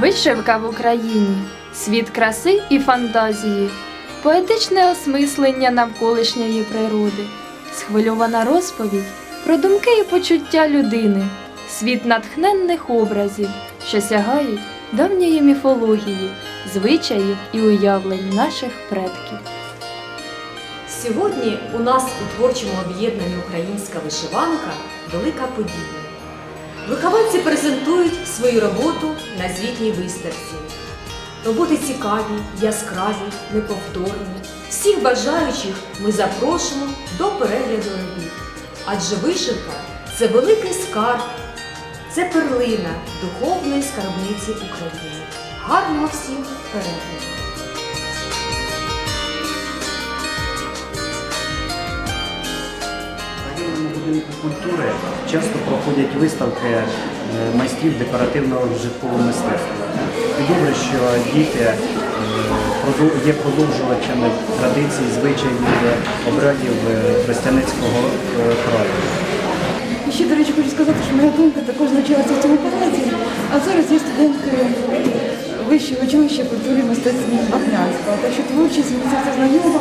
Вишивка в Україні, світ краси і фантазії, поетичне осмислення навколишньої природи, схвильована розповідь про думки і почуття людини, світ натхненних образів, що сягають давньої міфології, звичаїв і уявлень наших предків. Сьогодні у нас у творчому об'єднанні Українська вишиванка велика подія. Вихованці презентують свою роботу на звітній виставці. Роботи цікаві, яскраві, неповторні. Всіх бажаючих ми запрошуємо до перегляду робіт. Адже вишивка це великий скарб, це перлина духовної скарбниці України. Гарного всім перегляду! Будинку культури часто проходять виставки е, майстрів декоративного житкового мистецтва. Добре, що діти е, є продовжувачами традицій, звичаїв, обрядів е, е, краю. І ще, до речі, хочу сказати, що моя донька також навчалася в цьому палаці, а зараз є студенткою вищого училища культури і мистецтв Бахнянського. Так що творчість мені це знайома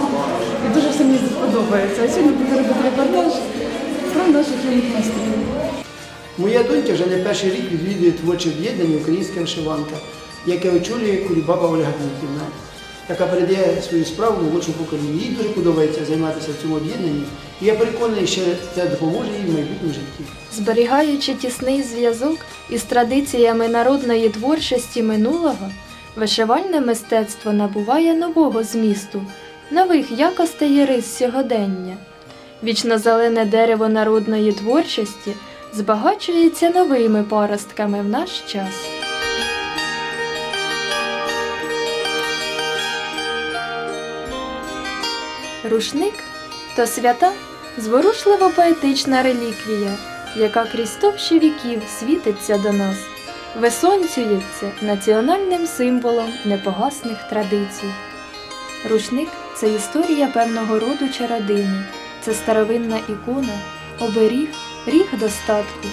і дуже все мені сподобається. А сьогодні буду робити репортаж про наших юних майстрів. Моя донька вже не перший рік відвідує творче об'єднання Українська вишиванка, яке очолює Кулібаба Ольга Дмитрівна, яка передає свою справу молодшому поколінню. Їй дуже подобається займатися в цьому об'єднанні, і я переконаний, що це допоможе їй в майбутньому житті. Зберігаючи тісний зв'язок із традиціями народної творчості минулого, вишивальне мистецтво набуває нового змісту, нових якостей і рис сьогодення. Вічно-зелене дерево народної творчості збагачується новими паростками в наш час. Рушник то свята зворушливо поетична реліквія, яка крізь товщі віків світиться до нас, висонцюється національним символом непогасних традицій. Рушник це історія певного роду чи родини, це старовинна ікона, оберіг, ріг достатку.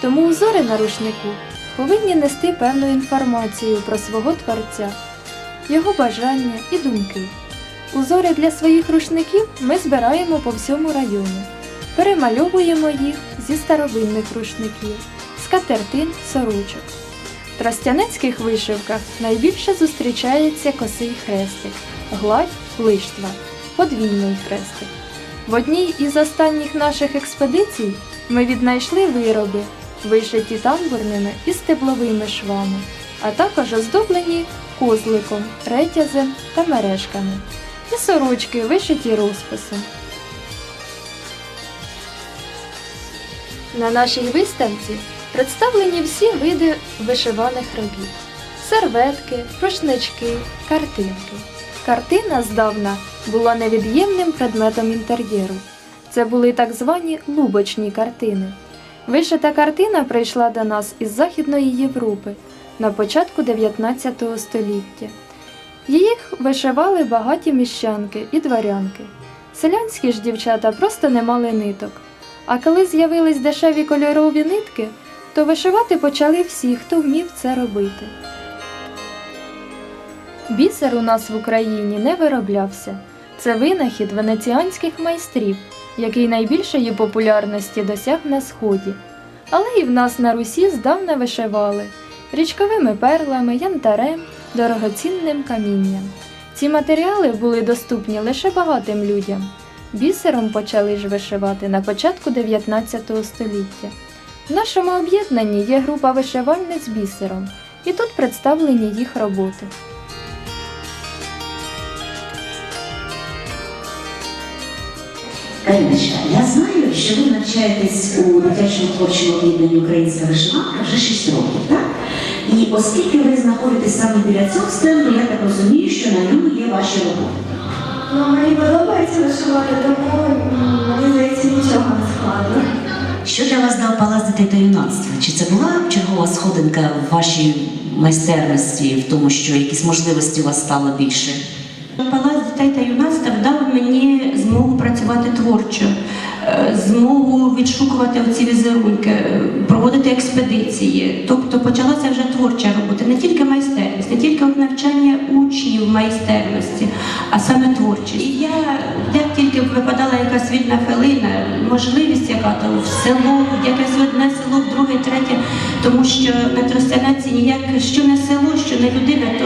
Тому узори на рушнику повинні нести певну інформацію про свого творця, його бажання і думки. Узори для своїх рушників ми збираємо по всьому району, перемальовуємо їх зі старовинних рушників, скатертин, сорочок. В тростянецьких вишивках найбільше зустрічається косий хрестик, гладь, лиштва, подвійний хрестик. В одній із останніх наших експедицій ми віднайшли вироби, вишиті тамбурними і стебловими швами, а також оздоблені козликом, ретязем та мережками і сорочки, вишиті розписом. На нашій виставці представлені всі види вишиваних робіт: серветки, рушнички, картинки. Картина здавна була невід'ємним предметом інтер'єру. Це були так звані лубочні картини. Вишита картина прийшла до нас із Західної Європи на початку 19 століття. Їх вишивали багаті міщанки і дворянки. Селянські ж дівчата просто не мали ниток. А коли з'явились дешеві кольорові нитки, то вишивати почали всі, хто вмів це робити. Бісер у нас в Україні не вироблявся. Це винахід венеціанських майстрів, який найбільшої популярності досяг на сході. Але і в нас на Русі здавна вишивали річковими перлами, янтарем, дорогоцінним камінням. Ці матеріали були доступні лише багатим людям. Бісером почали ж вишивати на початку 19 століття. В нашому об'єднанні є група вишивальниць бісером, і тут представлені їх роботи. Каріночка, я знаю, що ви навчаєтесь у дитячому творчому об'єднанні Українська вишиванка вже 6 років, так? І оскільки ви знаходитесь саме біля цього стенду, я так розумію, що на ньому є ваші роботи. Ну, мені подобається вишивати, тому мені здається нічого не складно. Що для вас дав палац дітей та юнацтва? Чи це була чергова сходинка в вашій майстерності, в тому, що якісь можливості у вас стало більше? Палац дітей та юнацтва дав мені змогу працювати творчо. Е, змогу відшукувати оці візерунки, е, проводити експедиції. Тобто почалася вже творча робота, не тільки майстерність, не тільки навчання учнів майстерності, а саме творчість. І я як тільки випадала якась вільна хвилина, можливість яка то в село, якесь одне село, друге, третє, тому що на Тростянаці ніяк що не село, що не людина, то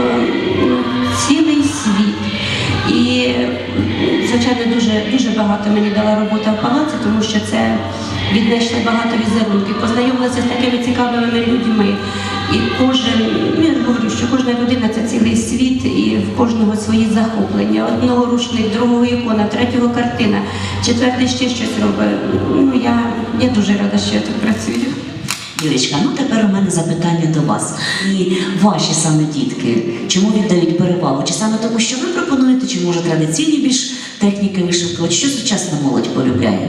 звичайно дуже дуже багато мені дала робота в палаці, тому що це віднайшли багато візерунків, познайомилася з такими цікавими людьми. І кожен, ну, я ж говорю, що кожна людина це цілий світ, і в кожного свої захоплення. Одного рушник, другого ікона, третього картина, четвертий ще щось робить. Ну я, я дуже рада, що я тут працюю. Юлічка, ну тепер у мене запитання до вас. І ваші саме дітки, чому віддають перевагу? Чи саме тому, що ви пропонуєте, чи може традиційні більш техніки вишивки? Що сучасна молодь полюбляє?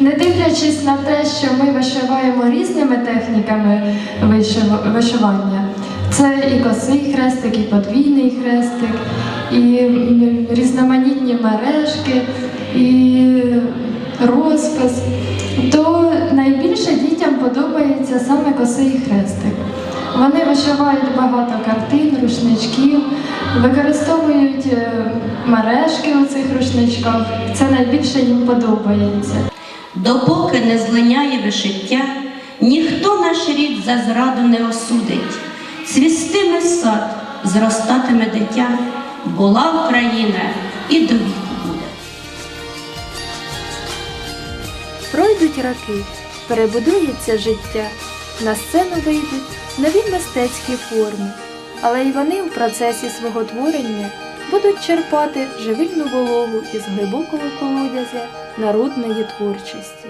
Не дивлячись на те, що ми вишиваємо різними техніками вишивання, це і косий хрестик, і подвійний хрестик, і різноманітні мережки, і розпис, то подобається саме косий хрестик. Вони вишивають багато картин, рушничків, використовують е, мережки у цих рушничках. Це найбільше їм подобається. Допоки не злиняє вишиття, ніхто наш рід за зраду не осудить. Цвістиме сад, зростатиме дитя, була Україна і до віку буде. Пройдуть роки, перебудується життя, на сцену вийдуть нові мистецькі форми, але й вони в процесі свого творення будуть черпати живильну вологу із глибокого колодязя народної творчості.